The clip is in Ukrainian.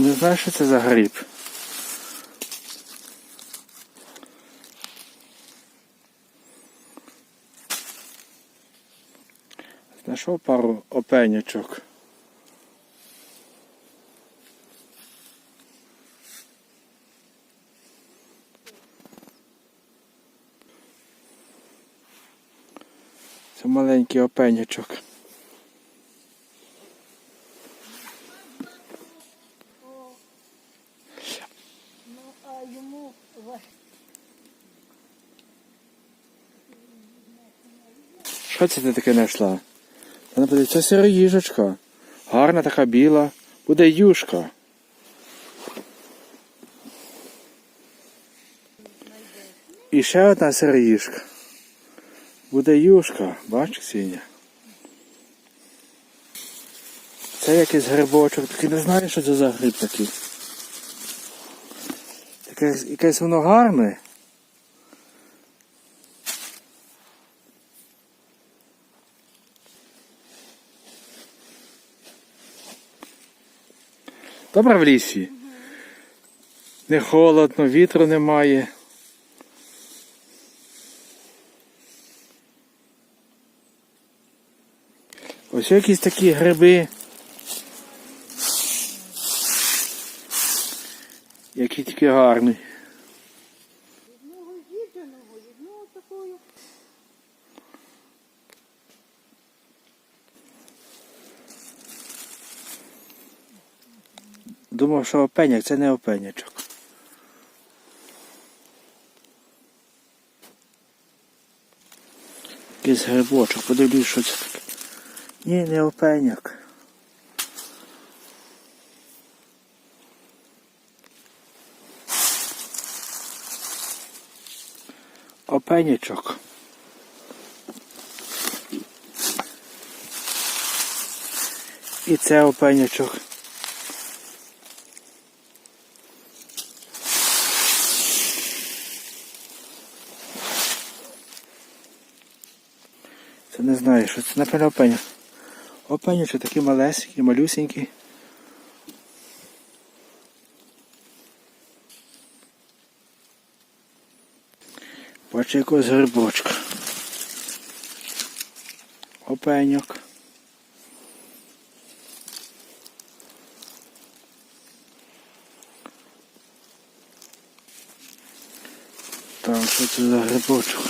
Не знаю, що це за гриб. Знайшов пару опенячок. Це маленький опенячок. Що це ти таке знайшла? Вона буде, це сироїжечка. Гарна така біла. Буде юшка. І ще одна сироїжка. Буде юшка, бач, Ксеня. Це якийсь грибочок, такий не знаю, що це за гриб такий. Таке якесь воно гарне. Добре в лісі. Не холодно, вітру немає. Ось якісь такі гриби. Які тільки гарні. одного з'їдженого, одного такого. Думав, що опеняк, це не опенячок. Якийсь грибочок, подивлюсь, що це таке. Ні, не опеняк. Опенячок. І це опенячок. Це не знаю, що це напевно опеня. Що такі малесенькі, малюсенькі. Бачу якогось грибочка. Опеньок. Так, що це за грибочок?